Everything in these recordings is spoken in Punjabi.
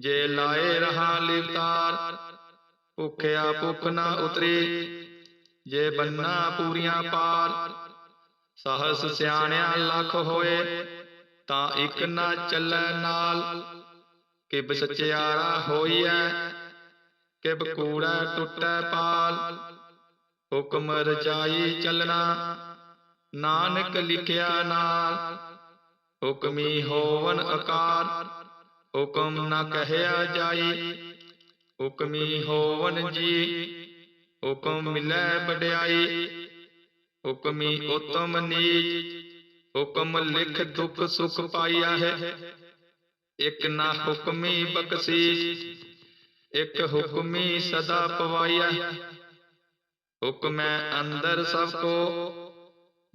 ਜੇ ਲਾਏ ਰਹਾ ਲਿਵਤਾਰ, ਭੁਖਿਆ ਭੁਖ ਨਾ ਉਤਰੀ। ਜੇ ਬੰਨਾ ਪੂਰੀਆਂ ਪਾਰ, ਸਹਸ ਸਿਆਣਿਆ ਲੱਖ ਹੋਏ, ਤਾਂ ਇੱਕ ਨਾ ਚੱਲੈ ਨਾਲ। ਕਿਬ ਸਚਿਆਰਾ ਹੋਈਐ, ਕਿਬ ਕੂੜਾ ਟੁੱਟੈ ਪਾਲ। ਹੁਕਮ ਰਚਾਈ ਚੱਲਣਾ, ਨਾਨਕ ਲਿਖਿਆ ਨਾਲ। ਹੁਕਮੀ ਹੋਵਨ ਆਕਾਰ ਹੁਕਮ ਨਾ ਕਹਿਆ ਜਾਈ, ਹੁਕਮੀ ਹੋਵਨ ਜੀ। ਹੁਕਮ ਮਿਲੈ ਵਡਿਆਈ, ਹੁਕਮੀ ਉਤਮ ਨੀਚ। ਹੁਕਮ ਲਿਖ ਦੁਖ ਸੁਖ ਪਾਈਆ ਹੈ। ਇਕ ਨਾ ਹੁਕਮੀ ਬਖਸ਼ੀਸ਼, ਇਕ ਹੁਕਮੀ ਸਦਾ ਪਵਾਈਆ। ਹੁਕਮੈ ਅੰਦਰ ਸਭ ਕੋ,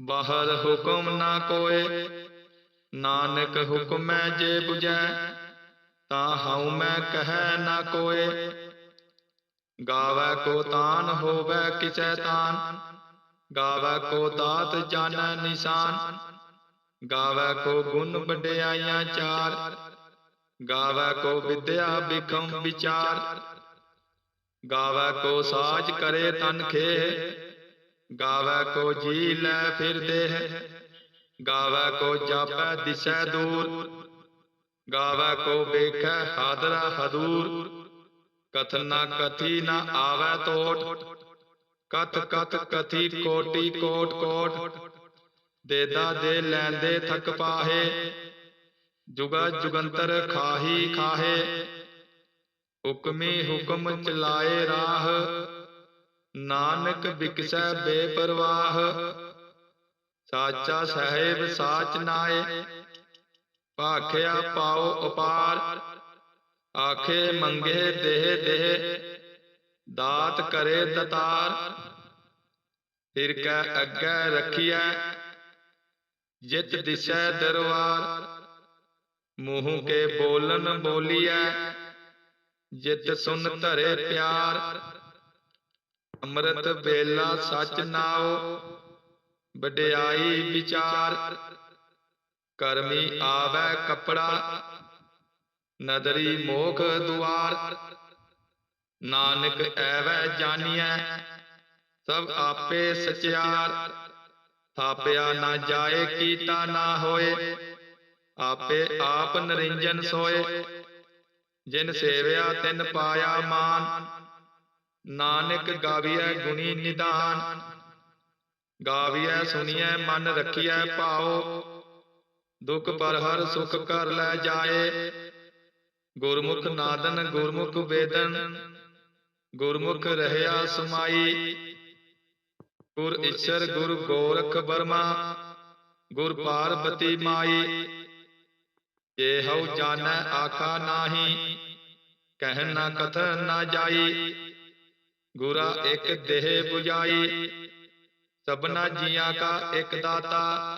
ਬਾਹਰ ਹੁਕਮ ਨਾ ਕੋਏ। ਨਾਨਕ ਹੁਕਮੈ ਜੇ 부ਜੈ ਤਾਂ ਹਉ ਮੈਂ ਕਹੈ ਨਾ ਕੋਏ। ਗਾਵੈ ਕੋ ਤਾਨ, ਹੋਵੈ ਕਿਸੈ ਤਾਨ। ਗਾਵੈ ਕੋ ਦਾਤ, ਜਾਣੈ ਨਿਸ਼ਾਨ। ਗਾਵੈ ਕੋ ਗੁਣ ਵਡਿਆਈਆਂ ਚਾਰ। ਗਾਵੈ ਕੋ ਵਿਦਿਆ ਬਿਖਮ ਵਿਚਾਰ। ਗਾਵੈ ਕੋ ਸਾਜ ਕਰੇ ਤਨ ਖੇ ਗਾਵੈ ਕੋ ਜੀ ਲੈ ਫਿਰ ਦੇਹ ਗਾਵੈ ਕੋ ਜਾਪੈ ਦਿਸੈ ਦੂਰ। ਗਾਵੈ ਕੋ ਵੇਖੈ ਹਾਦਰਾ ਹਦੂਰ ਕਥਨ ਨਾ ਕਥੀ ਨਾ ਆਵੈ ਤੋਟ ਕਥ ਕਥ ਕਥੀ ਕੋਟੀ ਕੋਟ ਕੋਟ ਦੇਦਾ ਦੇ ਲੈਂਦੇ ਥਕ ਪਾਹੇ ਜੁਗਾ ਜੁਗੰਤਰ ਖਾਹੀ ਖਾਹੇ ਹੁਕਮੀ ਹੁਕਮ ਚਲਾਏ ਰਾਹ ਨਾਨਕ ਬਿਕਸੈ ਬੇਪਰਵਾਹ ਸਾਚਾ ਸਾਹਿਬ ਸਾਚ ਨਾਏ ਭਾਖਿਆ ਪਾਉ ਅਪਾਰ ਆਖੇ ਮੰਗੇ ਦੇਹ ਦੇਹ ਦਾਤ ਕਰੇ ਦਤਾਰ। ਫਿਰ ਕੈ ਅੱਗੇ ਰਖੀਐ। ਜਿਤ ਦਿਸੈ ਦਰਬਾਰ। ਮੂੰਹ ਕੇ ਬੋਲਨ ਬੋਲੀਐ। ਜਿਤ ਸੁਨ ਧਰੇ ਪਿਆਰ। ਅੰਮ੍ਰਿਤ ਵੇਲਾ ਸਚ ਨਾਉ ਵਡਿਆਈ ਵਿਚਾਰ। ਕਰਮੀ ਆਵੈ ਕਪੜਾ, ਨਦਰੀ ਮੋਖ ਦੁਆਰ। ਨਾਨਕ ਐਵੈ ਜਾਣੀਐ ਸਭ ਆਪੇ ਸਚਿਆਰ। ਥਾਪਿਆ ਨਾ ਜਾਏ, ਕੀਤਾ ਨਾ ਹੋਏ, ਆਪੇ ਆਪ ਨਰਿੰਜਨ ਸੋਏ। ਜਿਨ ਸੇਵਿਆ, ਤਿਨ ਪਾਇਆ ਮਾਨ। ਨਾਨਕ ਗਾਵੀਐ ਗੁਣੀ ਨਿਦਾਨ। ਗਾਵੀਐ ਸੁਣੀਐ ਮਨ ਰੱਖੀਐ ਭਾਓ। ਦੁਖ ਪਰ ਹਰ ਸੁਖ ਕਰ ਲੈ ਜਾਏ। ਗੁਰਮੁਖ ਨਾਦਨ ਗੁਰਮੁਖ ਵੇਦਨ। ਗੁਰਮੁਖ ਰਹਿਆ ਸਮਾਈ। ਗੁਰ ਈਸ਼ਰ ਗੁਰ ਗੋਰਖ ਬਰਮਾ ਗੁਰ ਪਾਰਬਤੀ ਮਾਈ। ਜੇ ਹਉ ਜਾਣੈ ਆਖਾ ਨਾਹੀ। ਕਹਿ ਨਾ ਕਥਨ ਨਾ ਜਾਈ। ਗੁਰਾ ਇੱਕ ਦੇਹ 부ਜਾਈ ਸਭਨਾ ਜੀਆਂ ਕਾ ਇੱਕ ਦਾਤਾ।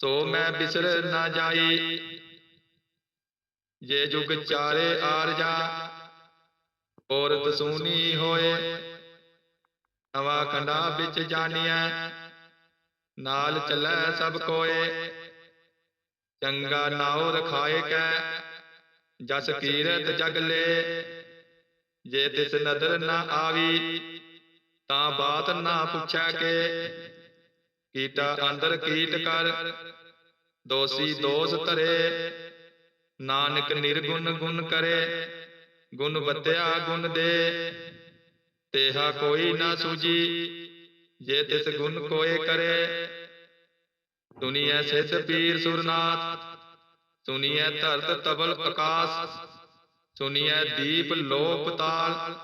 ਸੋ ਮੈਂ ਬਿਸਰ ਨਾ ਜਾਈ। ਜੇ ਜੁਗ ਚਾਰੇ ਆਰਜਾ ਔਰ ਦਸੂਨੀ ਹੋਏ, ਨਵਾ ਖੰਡਾ ਵਿੱਚ ਜਾਣੀਐ ਨਾਲ ਚੱਲੈ ਸਭ ਕੋਏ। ਚੰਗਾ ਨਾਉ ਰਖਾਏ ਕੈ, ਜਸ ਕੀਰਤ ਜਗ ਲੈ। ਜੇ ਤਿਸ ਨਦਰ ਨਾ ਆਵੀ, ਤਾਂ ਬਾਤ ਨਾ ਪੁੱਛੈ ਕੇ। ਕੀਟਾ ਅੰਦਰ ਕੀਟ ਕਰ, ਦੋਸੀ ਦੋਸ ਧਰੇ, ਨਾਨਕ ਨਿਰਗੁਣ ਗੁਣ ਕਰੇ, ਗੁਣ ਬਤਿਆ ਗੁਣ ਦੇ, ਤੇਹਾ ਕੋਈ ਨਾ ਸੂਜੀ, ਜੇ ਤਿਸ ਗੁਣ ਕੋਏ ਕਰੇ। ਸੁਨੀਐ ਸਿੱਧ ਪੀਰ ਸੁਰਨਾਥ ਸੁਨੀਐ ਧਰਤ ਤਬਲ ਪ੍ਰਕਾਸ਼ ਸੁਨੀਐ ਦੀਪ ਲੋਕ ਤਾਲ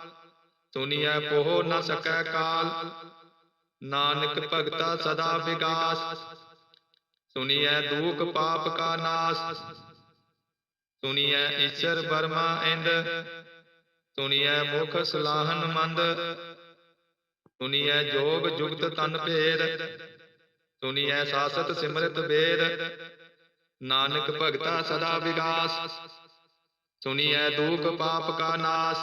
ਸੁਨੀਐ ਪੋਹ ਨ ਸਕੈ ਕਾਲ। ਨਾਨਕ ਭਗਤਾ ਸਦਾ ਵਿਗਾਸ। ਸੁਨੀਐ ਦੂਖ ਪਾਪ ਕਾ ਨਾਸ। ਸੁਨੀਐ ਈਸ਼ਰ ਬਰਮਾ ਇੰਦ। ਸੁਨੀਐ ਮੁਖ ਸਲਾਹਨ ਮੰਦ। ਸੁਨੀਐ ਜੋਗ ਜੁਗਤ ਤਨ ਭੇਦ। ਸੁਨੀਐ ਸਾਸਤ ਸਿਮਰਤ ਵੇਦ। ਨਾਨਕ ਭਗਤਾ ਸਦਾ ਵਿਗਾਸ। ਸੁਨੀਐ ਦੂਖ ਪਾਪ ਕਾ ਨਾਸ।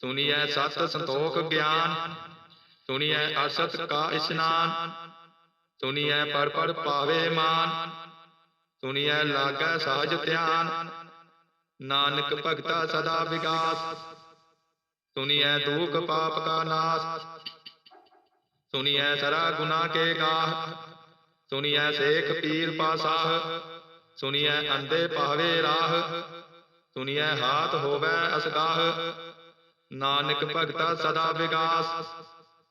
ਸੁਨੀਐ ਸਤ ਸੰਤੋਖ ਗਿਆਨ। ਸੁਨੀਐ ਅਸਤ ਕਾ ਇਸ਼ਨਾਨ ਸੁਨੀਐ ਪੜ ਪੜ ਪਾਵੇ ਮਾਨ ਸੁਨੀਐ ਲਾਗੈ ਸਾਜ ਧਿਆਨ ਨਾਨਕ ਭਗਤਾ ਸਦਾ ਵਿਗਾਸ ਸੁਨੀਐ ਦੂਖ ਪਾਪ ਕਾ ਨਾਸ ਸੁਨੀਐ ਸਰਾ ਗੁਨਾ ਕੇ ਗਾਹ ਸੁਨੀਐ ਸੇਖ ਪੀਰ ਪਾਸਾਹ ਸੁਨੀਐ ਅੰਦੇ ਪਾਵੇ ਰਾਹ ਸੁਨੀਐ ਹਾਥ ਹੋਵੇ ਅਸਗਾਹ ਨਾਨਕ ਭਗਤਾ ਸਦਾ ਵਿਗਾਸ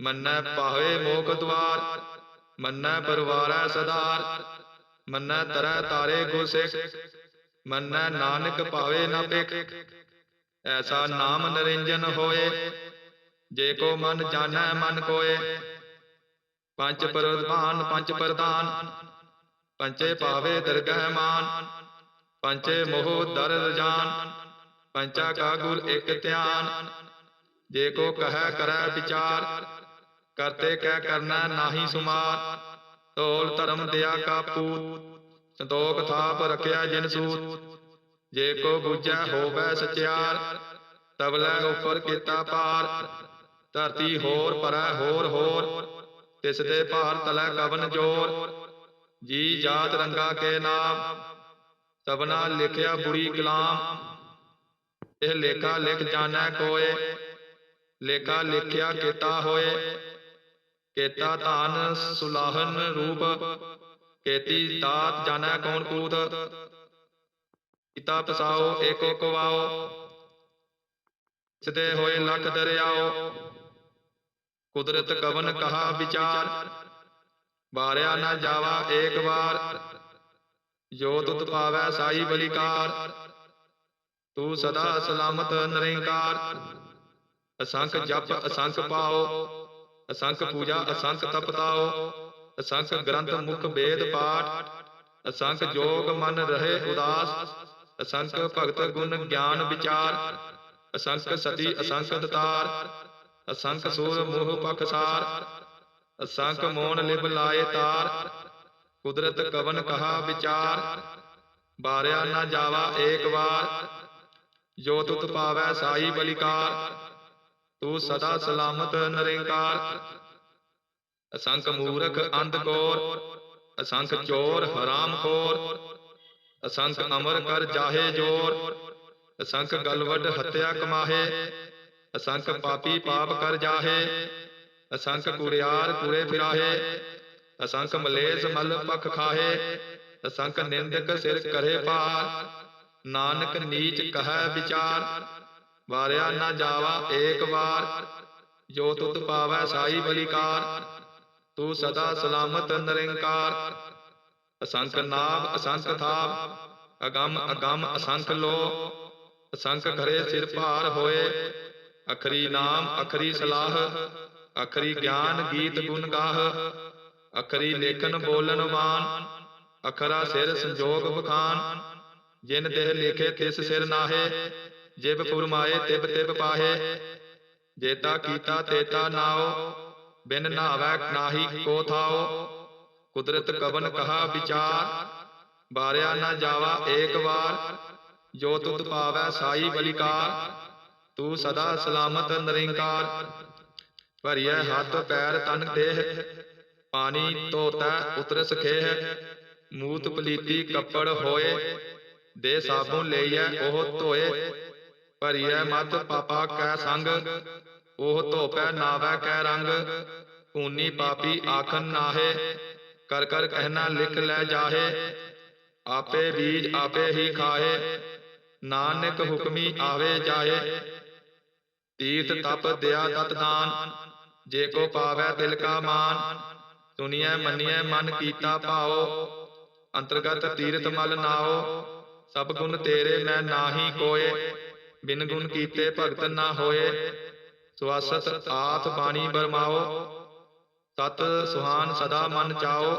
ਮੰਨੈ ਪਾਵੇ ਮੋਖ ਦਵਾਰ, ਮੰਨੈ ਪਰਵਾਰੈ ਸਦਾਰ, ਮੰਨੈ ਤਰੈ ਤਾਰੇ ਗੁਰਸਿਖ ਮੰਨੈ ਨਾਨਕ ਭਾਵੇ ਨਾ ਪਿਖ ਐਸਾ ਨਾਮ ਨਰਿੰਜਨ ਹੋਏ, ਜੇ ਕੋ ਮਨ ਜਾਣੈ ਮਨ ਕੋਏ। ਪੰਜ ਪ੍ਰਧਾਨ ਪੰਜ ਪ੍ਰਧਾਨ ਪੰਚੇ ਪਾਵੇ ਦਰਗਹਿ ਮਾਨ ਪੰਚੇ ਮੋਹ ਦਰ ਰਜਾਨ ਪੰਚਾ ਕਾ ਗੁਰ ਇਕ ਧਿਆਨ, ਜੇ ਕੋ ਕਹੈ ਕਰੈ ਵਿਚਾਰ ਕਰਤੇ ਕਹਿ ਕਰਨਾ ਨਾਹੀ ਸੁਮਾਰ ਤੋਲ ਧਰਮ ਦਿਆ ਕਾ ਪੂਤ। ਸੰਤੋਖ ਥਾਪ ਰਖਿਆ ਜਿਨ ਸੂਤ। ਜੇ ਕੋ ਬੁਝੈ ਹੋਵੇ ਸਚਿਆਰ ਤਬਲੇ ਉਪਰ ਕੀਤਾ ਪਾਰ ਧਰਤੀ ਹੋਰ ਪਰੈ ਹੋਰ ਹੋਰ, ਤਿਸ ਦੇ ਭਾਰ ਤਲੈ ਕਵਨ ਜੋਰ। ਜੀ ਜਾਤ ਰੰਗਾ ਕੇ ਨਾਮ, ਸਭਨਾ ਲਿਖਿਆ ਬੁਰੀ ਕਲਾਮ। ਇਹ ਲੇਖਾ ਲਿਖ ਜਾਣੈ ਕੋਏ, ਲੇਖਾ ਲਿਖਿਆ ਕੀਤਾ ਹੋਏ। ਕੇਤਾ ਧਾਨ ਸੁਲਾਹਨ ਰੂਪ, ਕੇਤੀ ਦਾਤ ਜਾਣੈ ਕੌਣ ਕੂਤ। ਪਿਤਾ ਪਸਾਓ ਏਕੋ ਕਵਾਓ ਸਦੇ ਹੋਏ ਲਖ ਦਰਿਆਓ ਕੁਦਰਤ ਕਵਨ ਕਹਾ ਵਿਚਾਰ ਬਾਰਿਆ ਨਾ ਜਾਵਾ ਏਕ ਵਾਰ। ਜੋ ਤੁਤ ਪਾਵੈ ਸਾਈ ਬਲਿਕਾਰ, ਤੂੰ ਸਦਾ ਸਲਾਮਤ ਨਿਰੰਕਾਰ। ਅਸੰਖ ਜਪ ਅਸੰਖ ਪਾਓ ਅਸੰਖ ਪੂਜਾ ਅਸੰਖ ਤਪਤਾਓ ਅਸੰਖ ਗ੍ਰੰਥ ਮੁਖ ਵੇਦ ਪਾਠ। ਅਸੰਖ ਜੋਗ ਮਨ ਰਹੇ ਉਦਾਸ। ਅਸੰਖ ਭਗਤ ਗੁਣ ਗਿਆਨ ਵਿਚਾਰ। ਅਸੰਖ ਸਤੀ ਅਸੰਖ ਦਤਾਰ। ਅਸੰਖ ਸੂਰ ਮੋਹ ਪਖਸਾਰ ਅਸੰਖ ਮੋਨ ਲਿਵ ਲਾਏ ਤਾਰ। ਕੁਦਰਤ ਕਵਨ ਕਹਾ ਵਿਚਾਰ। ਬਾਰਿਆ ਨਾ ਜਾਵਾ ਏਕ ਵਾਰ। ਜੋ ਤੁਤ ਪਾਵੈ ਸਾਈ ਬਲਿਕਾਰ। ਤੂੰ ਸਦਾ ਸਲਾਮਤ ਨਿਰੰਕਾਰ ਅਸੰਖ ਮੂਰਖ ਅੰਧ ਕੋਰ ਅਸੰਖ ਚੋਰ ਹਰਾਮ ਖੋਰ ਅਸੰਖ ਅਮਰ ਕਰ ਜਾਹੇ ਜੋਰ ਅਸੰਖ ਗਲਵਡ ਹੱਤਿਆ ਕਮਾਹੇ ਅਸੰਖ ਪਾਪੀ ਪਾਪ ਕਰ ਜਾਹੇ ਅਸੰਖ ਕੁੜਿਆਰ ਕੁੜੇ ਫਿਰਾਹੇ ਅਸੰਖ ਮਲੇਸ ਮਲ ਪਖ ਖਾਹੇ ਅਸੰਖ ਨਿੰਦਕ ਸਿਰ ਕਰੇ ਪਾਰ ਨਾਨਕ ਨੀਚ ਕਹੈ ਵਿਚਾਰ ਵਾਰਿਆ ਨਾ ਜਾਵਾ ਏਕ ਵਾਰ, ਜੋ ਤੁਤ ਪਾਵੈ ਸਾਈ ਬਲਿਕਾਰ, ਤੂੰ ਸਦਾ ਸਲਾਮਤ ਨਿਰੰਕਾਰ। ਅਸੰਖ ਨਾਭ ਅਸੰਖ ਥਾਪ ਅਗੰਮ ਅਗੰਮ, ਅਸੰਖ ਲੋ ਅਸੰਖ ਘਰੇ ਸਿਰ ਭਾਰ ਹੋਏ। ਅਖਰੀ ਨਾਮ, ਅਖਰੀ ਸਲਾਹ, ਅਖਰੀ ਗਿਆਨ ਗੀਤ ਗੁਣ ਗਾਹ। ਅਖਰੀ ਲੇਖਨ ਬੋਲਣ ਵਾਨ ਅਖਰਾ ਸਿਰ ਸੰਜੋਗ ਬਖਾਨ। ਜਿਨ ਦੇਹ ਲਿਖੇ ਤਿਸ ਸਿਰ ਨਾਹੇ ਜਿਬ ਫੁਰਮਾਏ ਤਿਬ ਤਿਬ ਪਾਹੇ। ਜੇਤਾ ਕੀਤਾ ਤੇਤਾ ਨਾਉ ਬਿਨ ਨਾਵੈ ਨਾਹੀ ਕੋ ਥਾਉ ਕੁਦਰਤ ਕਵਨ ਕਹਾ ਵਿਚਾਰ। ਬਾਰਿਆ ਨਾ ਜਾਵਾ ਏਕ ਵਾਰ। ਜੋ ਤੁਧ ਪਾਵੈ ਸਾਈ ਬਲਿਕਾਰ। ਤੂੰ ਸਦਾ ਸਲਾਮਤ ਨਿਰੰਕਾਰ। ਭਰੀਐ ਹੱਥ ਪੈਰ ਤਨ ਦੇਹ। ਪਾਣੀ ਧੋਤੈ ਉਤਰਸ ਖੇਹ। ਮੂਤ ਪਲੀਤੀ ਕੱਪੜ ਹੋਏ। ਦੇ ਸਾਬੂ ਲਈਐ ਉਹ ਧੋਏ। ਭਰੀਐ ਮਤ ਪਾਪਾ ਕੈ ਸੰਗ, ਉਹ ਧੋਪੈ ਨਾਵੈ ਕੈ ਰੰਗ। ਕੂਨੀ ਪਾਪੀ ਆਖਨ ਨਾਹੇ, ਕਰ ਕਰ ਕਹਿਣਾ ਲਿਖ ਲੈ ਜਾਹੇ। ਆਪੇ ਬੀਜ ਆਪੇ ਹੀ ਖਾਏ ਨਾਨਕ ਹੁਕਮੀ ਆਵੇ ਜਾਏ ਤੀਰਥ ਤਪ ਦਿਆ ਤਤ ਦਾਨ, ਜੇ ਕੋ ਪਾਵੈ ਤਿਲ ਕਾ ਮਾਨ। ਸੁਨੀਐ ਮੰਨੀਐ ਮਨ ਕੀਤਾ ਭਾਓ ਅੰਤਰਗਤ ਤੀਰਥ ਮਲ ਨਾਓ ਸਭ ਗੁਣ ਤੇਰੇ ਮੈਂ ਨਾਹੀ ਕੋਏ। ਬਿਨ ਗੁਣ ਕੀਤੇ ਭਗਤ ਨਾ ਹੋਏ ਸਵਾਸਤ ਆਥ ਬਾਣੀ ਬਰਮਾਓ ਤਤ ਸੁਹਾਨ ਸਦਾ ਮਨ ਚਾਓ।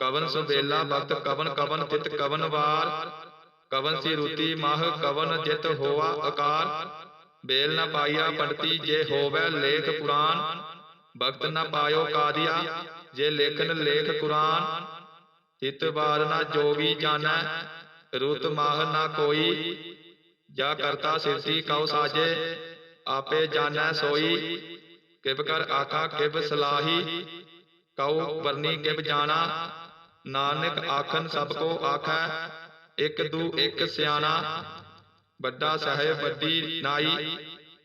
ਕਵਨ ਸੁਬੇਲਾ ਭਗਤ ਕਵਨ ਕਵਨ ਤਿਤ ਕਵਨ ਵਾਰ। ਕਵਨ ਸੀ ਰੁਤੀ ਮਾਹ ਕਵਨ ਜਿਤ ਹੋਆ ਆਕਾਰ ਬੇਲ ਨ ਪਾਈਆ ਪੰਡਤੀ ਜੇ ਹੋਵੇ ਲੇਖ ਪੁਰਾਨ ਭਗਤ ਨ ਪਾਇਓ ਕਾਦੀਆ ਜੇ ਲੇਖਨ ਲੇਖ ਕੁਰਾਨ। ਹਿਤ ਬਾਰ ਨਾ ਜੋਗੀ ਜਾਣੈ ਰੁਤ ਮਾਹ ਨਾ ਕੋਈ। ਜਾ ਕਰਤਾ ਸਿਰਤੀ ਕਉ ਸਾਜੇ ਆਪੇ ਜਾਣੈ ਸੋਈ। ਕਿਬ ਕਰ ਆਖਾ ਕਿਬ ਸਲਾਹੀ। ਕਉ ਵਰਨੀ ਕਿਬ ਜਾਣਾ। ਨਾਨਕ ਆਖਨ ਸਭ ਕੋ ਆਖੈ। ਇਕ ਦੂ ਇਕ ਸਿਆਣਾ। ਵੱਡਾ ਸਾਹਿਬ ਵੱਡੀ ਨਾਈ।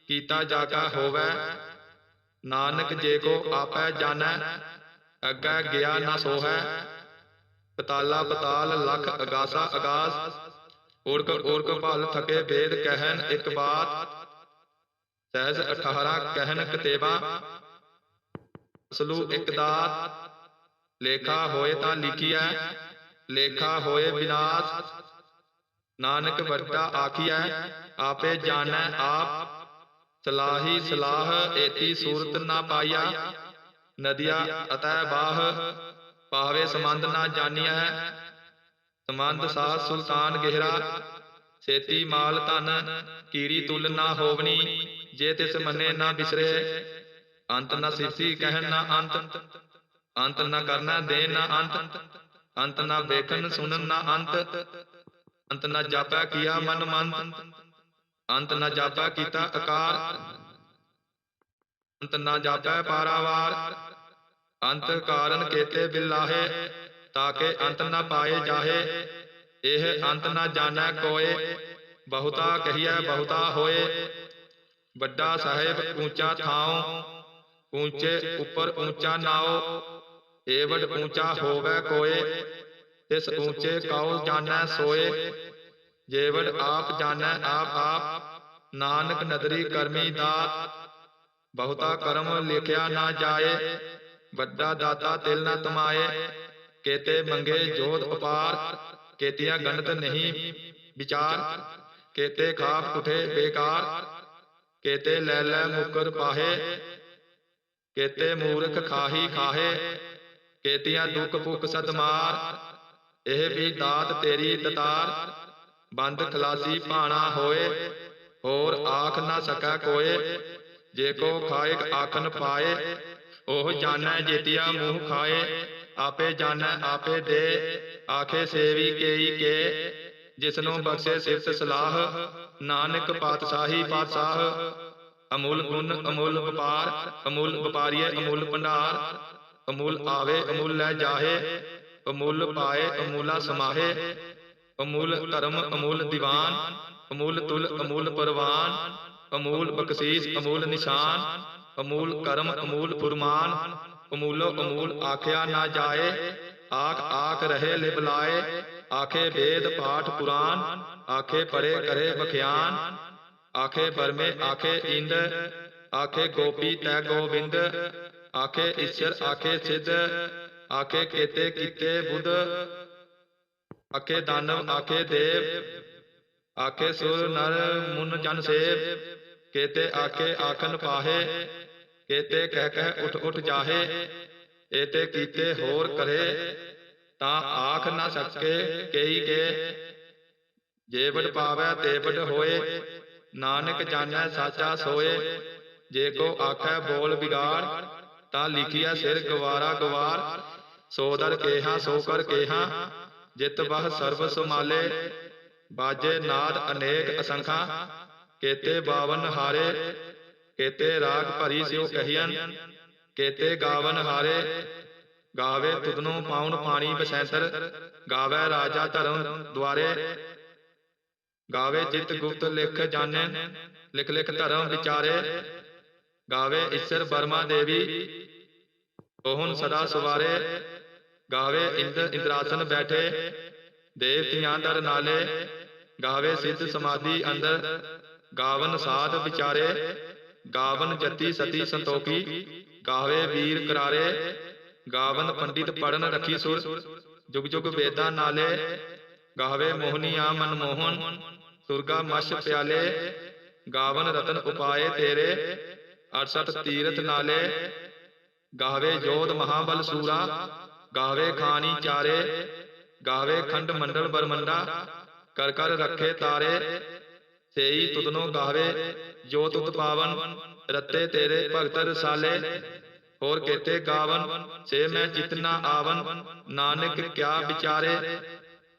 ਕੀਤਾ ਜਾਗਾ ਹੋਵੇ। ਨਾਨਕ ਜੇ ਕੋ ਆਪੈ ਜਾਣੈ। ਅੱਗੇ ਗਿਆ ਨਾ ਸੋਹੈ। ਪਤਾਲਾ ਪਤਾਲ ਲਖ ਅਗਾਸਾ। ਅਗਾਸ। ਓੜਕ ਓੜਕ ਭਲ ਥਕੇ ਵੇਦ ਕਹਿਨ ਇੱਕ ਬਾਤ। ਸਹਿਜ 18 ਕਹਿਨ ਕਤੇਵਾ ਅਸਲੂ ਇੱਕ ਦਾਤ। ਲੇਖਾ ਹੋਏ ਤਾਂ ਲਿਖੀਐ। ਲੇਖਾ ਹੋਏ ਵਿਨਾਸ਼। ਨਾਨਕ ਵੱਡਾ ਆਖੀਐ। ਆਪੇ ਜਾਣੈ ਆਪ। ਸਲਾਹੀ ਸਲਾਹ ਏਤੀ ਸੂਰਤ ਨਾ ਪਾਇਆ ਨਦੀਆ ਅਤੈ ਬਾਹ। ਪਾਵੇ ਸੰਬੰਧ ਨਾ ਜਾਣੀਐ। ਸੰਬੰਧ ਸਾਧ ਸੁਲਤਾਨ ਗਹਿਰਾ। ਸੇਤੀ ਮਾਲ ਧਨ ਕੀਰੀ ਤੁਲ ਨਾ ਹੋਵਨੀ ਜੇ ਤਿਸ ਮੰਨੇ ਨਾ ਬਿਸਰੇ ਅੰਤ ਨਾ ਸਿਫਤੀ ਕਹਿਣ ਨਾ ਅੰਤ। ਅੰਤ। ਨਾ ਕਰਨਾ ਦੇ ਨਾ ਅੰਤ। ਅੰਤ। ਨਾ ਵੇਖਣ ਸੁਣਨ ਨਾ ਅੰਤ। ਅੰਤ। ਨਾ ਜਾਪਾ ਕੀਆ ਮਨ ਮੰਤ ਅੰਤ ਨਾ ਜਾਪਾ ਕੀਤਾ ਆਕਾਰ ਅੰਤ ਨਾ ਜਾਪੈ ਪਾਰਾਵਾਰ। ਅੰਤ ਕਾਰਨ ਕੇਤੇ ਬਿਲਾਹੇ। ਤਾਕੇ ਅੰਤ ਨਾ ਪਾਏ ਜਾਹੇ। ਇਹ ਅੰਤ ਨਾ ਜਾਣੈ ਕੋਏ। ਬਹੁਤਾ ਕਹੀਐ, ਬਹੁਤਾ ਹੋਏ। ਵੱਡਾ ਸਾਹਿਬ ਉੱਚਾ ਥਾਉ ਉੱਚੇ ਉੱਪਰ ਉੱਚਾ ਨਾਉ। ਏਵਡ ਉੱਚਾ ਹੋਵੇ ਕੋਏ। ਤਿਸ ਉੱਚੇ ਕਉ ਜਾਣੈ ਸੋਏ। ਜੇਵਡ ਆਪ ਜਾਣੈ ਆਪ ਆਪ। ਨਾਨਕ ਨਦਰੀ ਕਰਮੀ ਦਾਤ ਬਹੁਤਾ ਕਰਮ ਲਿਖਿਆ ਨਾ ਜਾਏ। ਵੱਡਾ ਦਾਤਾ ਤਿਲ ਨਾ ਤਮਾਏ। ਕੇਤੇ ਮੰਗੇ ਜੋਤ ਅਪਾਰ, ਕੇਤੀਆਂ ਗਣਤ ਨਹੀਂ, ਵਿਚਾਰ, ਕੇਤੇ ਖਾਪ ਉਠੇ ਬੇਕਾਰ, ਕੇਤੇ ਲੈ ਲੈ ਮੁਕਰ ਪਾਹੇ, ਕੇਤੇ ਮੂਰਖ ਖਾਹੀ ਖਾਹੇ, ਕੇਤੀਆਂ ਦੁੱਖ ਭੁਖ ਸਤਮਾਰ ਇਹ ਵੀ ਦਾਤ ਤੇਰੀ ਦਤਾਰ, ਬੰਦ ਖਲਾਸੀ ਭਾਣਾ ਹੋਏ, ਹੋਰ ਆਖ ਨਾ ਸਕੈ ਕੋਏ, ਜੇ ਕੋ ਖਾਇਕ ਆਖਨ ਪਾਏ, ਉਹ ਜਾਣੈ ਜੇਤੀਆ ਮੂੰਹ ਖਾਏ ਆਪੇ ਜਾਣੈ, ਆਪੇ ਦੇ। ਆਖੇ, ਸੇਵੀ ਕੇਈ ਕੇ। ਜਿਸਨੂੰ ਬਖਸ਼ੇ ਸਿਫਤ ਸਲਾਹ, ਨਾਨਕ ਪਾਤਸ਼ਾਹੀ ਪਾਤਸ਼ਾਹ। ਅਮੁੱਲ ਗੁਣ, ਅਮੁੱਲ ਵਪਾਰ, ਅਮੁੱਲ ਵਪਾਰੀਏ, ਅਮੁੱਲ ਭੰਡਾਰ। ਅਮੁੱਲ ਆਵੇ, ਅਮੁੱਲ ਲੈ ਜਾਹੇ। ਅਮੁੱਲ ਪਾਏ, ਅਮੁੱਲਾ ਸਮਾਹੇ। ਅਮੁੱਲ ਧਰਮ, ਅਮੁੱਲ ਦੀਵਾਨ। ਅਮੁੱਲ ਤੁਲ, ਅਮੁੱਲ ਪਰਵਾਨ। ਅਮੂਲ ਬਖਸ਼ੀਸ਼, ਅਮੂਲ ਨਿਸ਼ਾਨ। ਅਮੂਲ ਕਰਮ, ਅਮੂਲ ਫੁਰਮਾਨ। ਅਮੂਲੋ ਅਮੂਲ ਆਖਿਆ ਨਾ ਜਾਏ ਆਖ ਆਖ ਰਹੇ ਲਿਬਲਾਏ ਆਖੇ ਵੇਦ ਪਾਠ ਪੁਰਾਨ ਆਖੇ ਪਰੇ ਕਰੇ ਬਖਿਆਨ ਆਖੇ ਬਰਮੇ ਆਖੇ ਇੰਦ ਆਖੇ ਗੋਪੀ ਤੈ ਗੋਬਿੰਦ ਆਖੇ ਈਸ਼ਰ ਆਖੇ ਸਿੱਧ ਆਖੇ ਕੇਤੇ ਕੀਤੇ ਬੁੱਧ ਆਖੇ ਦਾਨਵ ਆਖੇ ਦੇਵ ਆਖੇ ਸੁਰ ਨਰ ਮੁਨ ਜਨ ਸੇਵ ਕੇਤੇ ਆਖੇ ਆਖਨ ਪਾਹੇ ਕੇਤੇ ਕਹਿ ਕਹਿ ਉਠ ਉਠ ਜਾਹੇ, ਏਤੇ ਕੀਤੇ ਹੋਰ ਕਰੇ, ਤਾਂ ਆਖ ਨਾ ਸਕੇ ਕਈ ਕੇ। ਜੇਵੜ ਪਾਵੈ ਤੇਵੜ ਹੋਏ, ਨਾਨਕ ਜਾਣੈ ਸਾਚਾ ਸੋਏ। ਜੇ ਕੋ ਆਖੈ ਬੋਲ ਵਿਗਾੜ, ਤਾਂ ਲਿਖਿਆ ਸਿਰ ਗਵਾਰਾ ਗਵਾਰ। ਸੋ ਦਰ ਕੇਹਾ, ਸੋ ਕਰ ਕੇਹਾ, ਜਿਤ ਬਹ ਸਰਬ ਸੁਮਾਲੇ ਬਾਜੇ ਨਾਦ ਅਨੇਕ ਅਸੰਖਾ, ਕੇਤੇ ਬਾਵਨ ਹਾਰੇ ਕੇਤੇ ਰਾਗ ਭਰੀ ਸਿਓ ਕਹੀਨ ਕੇਤੇ ਗਾਵਨ ਹਾਰੇ, ਗਾਵੇ ਤੁਧਨੋਂ ਪਾਉਣ ਪਾਣੀ ਬਸੈਂਤਰ, ਗਾਵੇ ਰਾਜਾ ਧਰਮ ਦੁਆਰੇ। ਗਾਵੇ ਚਿਤ ਗੁਪਤ ਲਿਖ ਜਾਣੈ, ਲਿਖ ਲਿਖ ਧਰਮ ਵਿਚਾਰੇ। ਗਾਵੇ ਈਸ਼ਰ ਬਰਮਾ ਦੇਵੀ ਉਹਨ ਸਦਾ ਸਵਾਰੇ। ਗਾਵੇ ਇੰਦਰ ਇੰਦਰਾਸਨ ਬੈਠੇ ਦੇਵਤਿਆਂ ਦਰ ਨਾਲੇ। ਗਾਵੇ ਸਿੱਧ ਸਮਾਧੀ ਅੰਦਰ, ਗਾਵਨ ਸਾਧ ਵਿਚਾਰੇ। ਗਾਵਨ ਜਤੀ ਸਤੀ ਸੰਤੋਖੀ, ਗਾਵੇ ਵੀਰ ਕਰਾਰੇ, ਗਾਵਨ ਪੰਡਿਤ ਪੜਨ ਰਖੀ ਸੁਰ, ਜੁਗ ਜੁਗ ਵੇਦਾਂ ਨਾਲੇ, ਗਾਵੇ ਮੋਹਨੀਆ ਮਨਮੋਹਨ ਸੁਰਗਾ ਮਸ਼ ਪਿਆਲੇ, ਗਾਵਨ ਰਤਨ ਉਪਾਏ ਤੇਰੇ 68 ਤੀਰਥ ਨਾਲੇ, ਗਾਵੇ ਜੋਧ ਮਹਾਬਲ ਸੂਰਾ ਗਾਵੇ ਖਾਨੀ ਚਾਰੇ, ਗਾਵੇ ਖੰਡ ਮੰਡਲ ਬਰਮੰਡਾ, ਕਰ ਕਰ ਰੱਖੇ ਤਾਰੇ ਸੇਈ ਤੁਧਨੋ ਗਾਵੇ ਜੋ ਤੁਧ ਪਾਵਨ, ਰੱਤੇ ਤੇਰੇ ਭਗਤ ਰਸਾਲੇ, ਹੋਰ ਕੇਤੇ ਗਾਵਨ, ਸੇ ਮੈਂ ਜਿਤਨਾ ਆਵਨ, ਨਾਨਕ ਕਿਆ ਵਿਚਾਰੇ।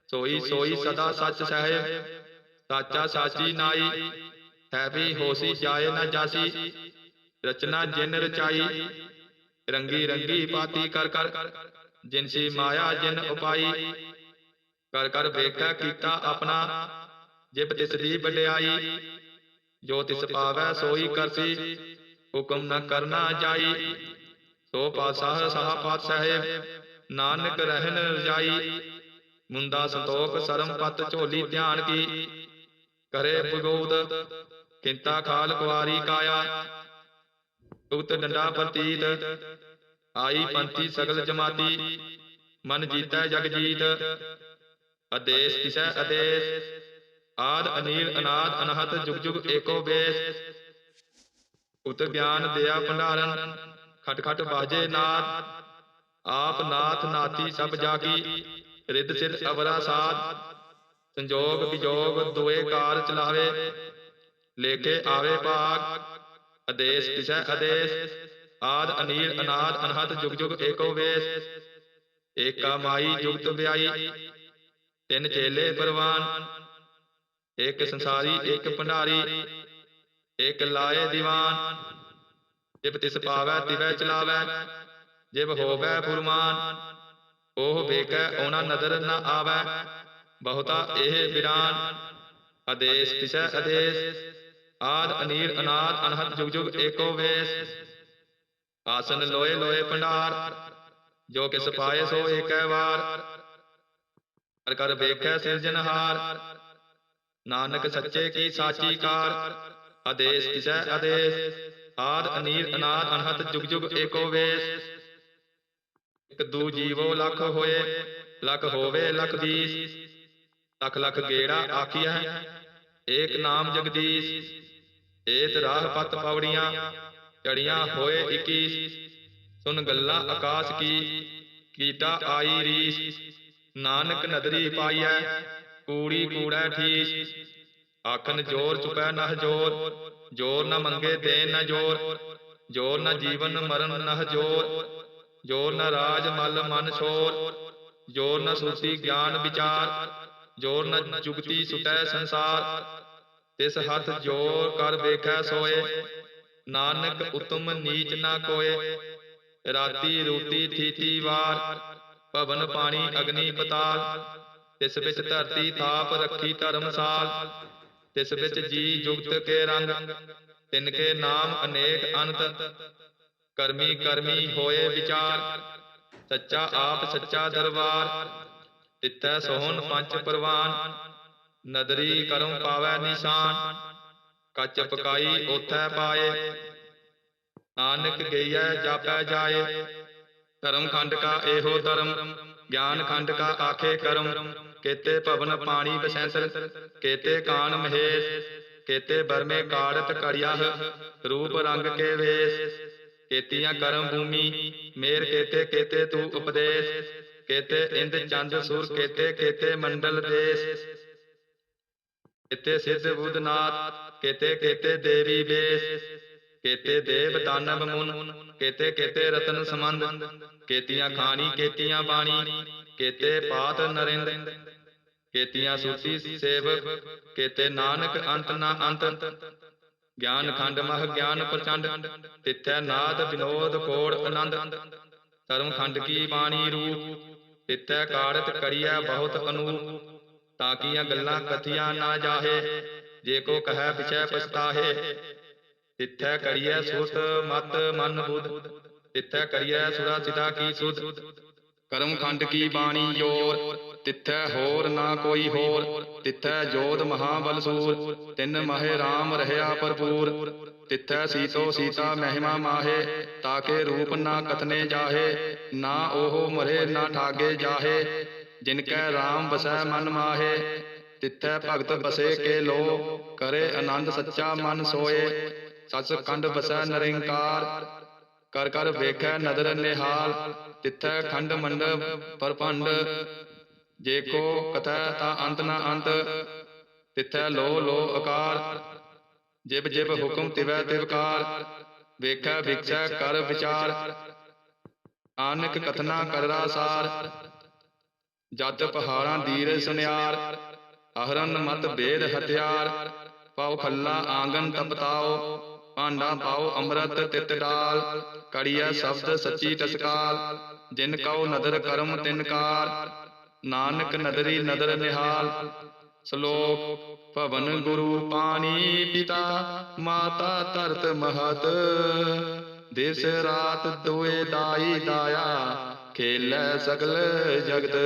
ਸੋਈ ਸੋਈ ਸਦਾ ਸੱਚ ਸਹਿਬ, ਸਾਚਾ ਸਾਚੀ ਨਾਈ ਹੈ ਵੀ ਹੋਸੀ ਜਾਏ ਨਾ ਜਾਸੀ, ਰਚਨਾ ਜਿਨ ਰਚਾਈ, ਰੰਗੀ ਰੰਗੀ ਪਾਤੀ ਕਰ ਕਰ, ਜਿਨਸੀ ਮਾਇਆ ਜਿਨ ਉਪਾਈ, ਕਰ ਕਰ ਵੇਖੈ ਕੀਤਾ ਆਪਣਾ ਜਿਬ ਤਿਸ ਦੀ ਵਡਿਆਈ, ਜੋ ਤਿਸ ਪਾਵੈ ਸੋਈ ਕਰਸੀ, ਹੁਕਮ ਨ ਕਰਨਾ ਜਾਈ। ਸੋ ਪਾਤਸ਼ਾਹ ਸਾਹ ਪਾਤ ਸਾਹਿਬ, ਨਾਨਕ ਰਹਿਨ ਰਜਾਈ। ਮੁੰਦਾ ਸੰਤੋਖ ਸਰਮ ਪਤ ਝੋਲੀ ਧਿਆਨ ਕੀ। ਕਰੇ ਭਗਉਤ ਕਿੰਤਾ ਖਾਲ ਕੁਵਾਰੀ ਕਾਇਆ। ਉਗਤ ਡੰਡਾ ਪ੍ਰਤੀਤ, ਆਈ ਪੰਥੀ ਸਗਲ ਜਮਾਤੀ। ਮਨ ਜੀਤੈ ਜਗ ਜੀਤ ਆਦੇਸ਼ ਕਿਸੈ ਆਦੇਸ਼। ਆਦ ਅਨੀਲ ਅਨਾਦ ਅਨਹਤ ਜੁਗ ਜੁਗ ਏਕੋ ਬੇਸ। ਉਤ ਗਿਆਨ ਦਿਆ ਭੰਡਾਰਨ, ਖਟ ਖਟ ਬਾਜੇ ਨਾਦ। ਆਪ ਨਾਥ ਨਾਥੀ ਸਭ ਜਾਗੀ, ਰਿੱਧ ਸਿਧ ਅਵਰਾ ਸਾਧ ਸੰਜੋਗ ਵਿਜੋਗ ਦੋਏ ਕਾਰ ਚਲਾਵੇ, ਲੇਖੇ ਆਵੇ ਭਾਗ। ਆਦੇਸ਼ ਕਿਸੈ ਆਦੇਸ਼ ਆਦ ਅਨੀਲ ਅਨਾਦ ਅਨਹਤ ਜੁਗ ਜੁਗ ਏਕੋ ਵੇਸ ਏਕਾ ਮਾਈ ਜੁਗਤ ਵਿਆਈ ਤਿੰਨ ਚੇਲੇ ਪਰਵਾਨ। ਇੱਕ ਸੰਸਾਰੀ ਇੱਕ ਭੰਡਾਰੀ ਇੱਕ ਲਾਏ ਦੀਵਾਨ। ਜਿਬ ਤਿਸ ਪਾਵੈ ਤਿਵੈ ਚਲਾਵੈ ਜਿਬ ਹੋਵੈ ਫੁਰਮਾਨ ਉਹ ਵੇਖੈ ਉਹਨਾਂ ਨਦਰ ਨ ਆਵੈ। ਬਹੁਤਾ ਇਹ ਵਿਰਾਨ ਆਦੇਸ਼ ਤਿਸੈ ਆਦੇਸ਼। ਆਦ ਅਨੀਲ ਅਨਾਦ ਅਨਹਤ ਜੁਗ ਜੁਗ ਏਕੋ ਵੇਸ। ਆਸਨ ਲੋਏ ਲੋਏ ਭੰਡਾਰ। ਜੋ ਕਿਸ ਪਾਏ ਸੋ ਏਕੈ ਵਾਰ। ਕਰ ਕਰ ਵੇਖੈ ਸਿਰਜਨਹਾਰ ਨਾਨਕ ਸੱਚੇ ਕੀ ਸਾਚੀ ਕਾਰ ਆਦੇਸ਼ ਕਿਸੈ ਆਦੇਸ਼ ਆਦ ਅਨੀਲ ਅਨਾਦ ਅਨਹਤ ਜੁਗ ਜੁਗ ਏਕੋ ਵੇਸ। ਇਕ ਦੂ ਜੀਵੋ ਲੱਖ ਹੋਏ ਲੱਖ ਹੋਵੇ ਲੱਖ ਦੀਸ। ਲੱਖ ਲੱਖ ਗੇੜਾ ਆਖੀਐ। ਏਕ ਨਾਮ ਜਗਦੀਸ਼। ਏਤ ਰਾਹ ਪਤ ਪੌੜੀਆਂ। ਚੜੀਆਂ ਹੋਏ 21 ਸੁਨ ਗੱਲਾਂ ਆਕਾਸ਼ ਕੀ ਕੀਟਾ ਆਈ ਰੀਸ। ਨਾਨਕ ਨਦਰੀ ਪਾਈਐ। ਕੂੜੀ ਕੂੜੈ ਠੀਸ। ਆਖਨ ਜੋਰ ਚੁਕੈ ਨਹ ਜੋਰ ਜੋਰ ਨ ਮੰਗੇ ਦੇ ਨ ਜੋਰ ਜੋਰ ਨ ਜੀਵਨ ਮਰਨ ਨਹ ਜੋਰ ਜੋਰ ਨ ਰਾਜ ਮਲ ਮਨ ਸ਼ੋਰ ਜੋਰ ਨ ਸੁਰਤੀ ਗਿਆਨ ਵਿਚਾਰ, ਜੋਰ ਨ ਜੁਗਤੀ ਸੁਟੈ ਸੰਸਾਰ। ਤਿਸ ਹੱਥ ਜੋਰ ਕਰ ਵੇਖੈ ਸੋਏ, ਨਾਨਕ ਉਤਮ ਨੀਚ ਨਾ ਕੋਏ। ਰਾਤੀ ਰੂਤੀ ਥੀਤੀ ਵਾਰ, ਭਵਨ ਪਾਣੀ ਅਗਨੀ ਪਤਾਲ ਤਿਸ ਵਿੱਚ ਧਰਤੀ ਥਾਪ ਰੱਖੀ ਧਰਮਸਾਲ, ਤਿਸ ਵਿੱਚ ਜੀ ਜੁਗਤ ਕੇ ਰੰਗ, ਤਿਨ ਕੇ ਨਾਮ ਅਨੇਕ ਅਨੰਤ ਕਰਮੀ ਕਰਮੀ ਹੋਏ ਵਿਚਾਰ, ਸੱਚਾ ਆਪ ਸੱਚਾ ਦਰਬਾਰ, ਤਿੱਥੈ ਸੋਹਣ ਪੰਜ ਪਰਵਾਨ, ਨਦਰੀ ਕਰਮ ਪਾਵੈ ਨਿਸ਼ਾਨ, ਕੱਚ ਪਕਾਈ ਉਥੈ ਪਾਏ, ਨਾਨਕ ਗਈਐ ਜਾਪੈ ਜਾਏ, ਧਰਮ ਖੰਡ ਕਾ ਇਹੋ ਧਰਮ, ਗਿਆਨ ਖੰਡ ਕਾ ਆਖੇ ਕਰਮ ਕੇਤੇ ਭਵਨ ਪਾਣੀ ਬਸੈਂਸਰ ਕੇਤੇ ਕਾਨ ਮਹੇਸ਼, ਕੇਤੇ ਬਰਮੇ ਕਾੜਤ ਕੜਿਆਹ ਰੂਪ ਰੰਗ ਕੇ ਵੇਸ। ਕੇਤੀਆਂ ਕਰਮ ਭੂਮੀ, ਮੇਰ ਕੇਤੇ ਕੇਤੇ ਤੂ ਉਪਦੇਸ਼। ਕੇਤੇ ਇੰਦ ਚੰਦ ਸੁਰ, ਕੇਤੇ ਕੇਤੇ ਮੰਡਲ ਦੇਸ। ਕੇਤੇ ਸਿੱਧ ਬੁੱਧਨਾਥ ਕੇਤੇ ਕੇਤੇ ਦੇਵੀ ਬੇਸ ਕੇਤੇ ਦੇਵ ਦਾਨਵ ਮੁਨ, ਕੇਤੇ ਕੇਤੇ ਰਤਨ ਸਮੰਦ ਕੇਤੀਆਂ ਖਾਣੀ, ਕੇਤੀਆਂ ਬਾਣੀ, ਕੇਤੇ ਪਾਤ ਨਰਿੰਦ। ਕੇਤੀਆਂ ਸੁਤੀ ਸੇਵਕ ਕੇਤੇ ਨਾਨਕ ਅੰਤ ਨਾ ਅੰਤ। ਗਿਆਨ ਖੰਡ ਮਹ ਗਿਆਨ ਪ੍ਰਚੰਡ। ਤਿੱਥੈ ਨਾਦ ਵਿਨੋਦ ਕੋੜ ਆਨੰਦ। ਧਰਮ ਖੰਡ ਕੀ ਬਾਣੀ ਰੂਪ। ਤਿੱਥੈ ਕਾੜਤ ਕਰੀਐ ਬਹੁਤ ਅਨੂਪ। ਤਾਂ ਕੀਆਂ ਗੱਲਾਂ ਕਥੀਆਂ ਨਾ ਜਾਹੇ। ਜੇ ਕੋ ਕਹੈ ਪਿਛੈ ਪਛਤਾਹੇ। ਤਿੱਥੈ ਕਰੀਐ ਸੁਤ ਮਤ ਮਨ ਬੁੱਧ ਤਿੱਥੈ ਕਰੀਐ ਸੁਰਾ ਸਿਤਾ ਕੀ ਸੁਧ। ਕਰਮ ਖੰਡ ਕੀ ਬਾਣੀ ਜੋਰ? ਤਿੱਥੈ ਹੋਰ ਨਾ ਕੋਈ ਹੋਰ? ਤਿੱਥੈ ਜੋਧ ਮਹਾਬਲ ਸੂਰ ਤਿੰਨ ਮਹੇ RAM ਰਹਿਆ ਭਰਪੂਰ? ਤਿੱਥੈ ਸੀਤੋ ਸੀਤਾ ਮਹਿਮਾ ਮਾਹੇ ਤਾਕੇ ਰੂਪ ਨਾ ਕਥਨੇ ਜਾਹੇ ਨਾ ਉਹ ਮਰੇ ਨਾ ਠਾਗੇ ਜਾਹੇ। ਜਿਨ ਕੈ RAM ਬਸੈ ਮਨ ਮਾਹੇ ਤਿੱਥੈ ਭਗਤ ਬਸੇ ਕੇ ਲੋ ਕਰੇ ਆਨੰਦ ਸੱਚਾ ਮਨ ਸੋਏ। ਸਚ ਕੰਡ ਬਸੈ ਨਿਰੰਕਾਰ ਕਰ ਕਰ ਵੇਖੈ ਨਦਰ ਨਿਹਾਲ ਤਿੱਥੈ ਖੰਡ ਮੰਡ ਪਰਪੰਡ। ਜੇ ਕੋ ਕਥੈ ਤਾ ਅੰਤ ਨਾ ਅੰਤ ਤਿੱਥੈ ਲੋ ਲੋ ਆਕਾਰ ਜਿਬ ਜਿਬ ਹੁਕਮ ਤਿਵੈ ਤਿਵਕਾਰ। ਵੇਖੈ ਵਿਖਸੈ ਕਰ ਵਿਚਾਰ। ਆਨਕ ਕਥਨਾ ਕਰਰਾ ਸਾਰ। ਜਤ ਪਹਾੜਾਂ ਦੀਰ ਸੁਨਿਆਰ। ਅਹਰਨ ਮਤ ਬੇਦ ਹਥਿਆਰ। ਪਾਉ ਖੱਲਾ ਆਂਗਨ ਤਪਤਾਓ। ਭਾਂਡਾ ਪਾਓ, ਅੰਮ੍ਰਿਤ ਤਿਤ ਡਾਲ ਕੜੀਐ ਸ਼ਬਦ ਸੱਚੀ ਤਸਕਾਲ ਜਿਨ ਕਉ ਨਦਰ ਕਰਮ ਤਿਨਕਾਰ ਨਾਨਕ ਨਦਰੀ ਨਦਰ ਨਿਹਾਲ। ਸ਼ਲੋਕ, ਭਵਨ ਗੁਰੂ ਪਾਣੀ ਪਿਤਾ, ਮਾਤਾ ਧਰਤ ਮਹਤ। ਦਿਸ ਰਾਤ ਦੁਏ ਦਾਈ ਦਾਇਆ, ਖੇਲੈ ਸਗਲ ਜਗਤ।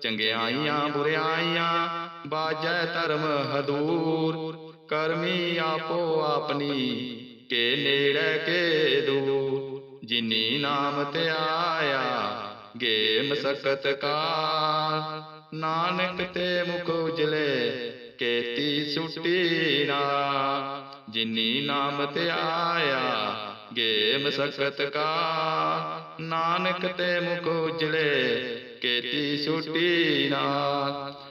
ਚੰਗਿਆਈਆਂ, ਬੁਰਿਆਈਆਂ, ਬਾਜੈ ਧਰਮ ਹਦੂਰ। ਕਰਮੀ ਆਪੋ ਆਪਣੀ ਕੇ ਨੇੜੇ ਕੇ ਦੂਰ। ਜਿਨੀ ਨਾਮ ਤੇ ਆਇਆ ਗੇ ਮਸਕਤ ਕਾਲ ਨਾਨਕ ਤੇ ਮੁਖ ਉਜਲੇ, ਕੇਤੀ ਸੁਟੀ ਨਾ। ਜਿਨੀ ਨਾਮ ਤੇ ਆਇਆ ਗੇ ਮਸਕਤ ਕਾ ਨਾਨਕ ਤੇ ਮੁਖ ਉਜਲੇ, ਕੇਤੀ ਸੁਟੀ ਨਾ।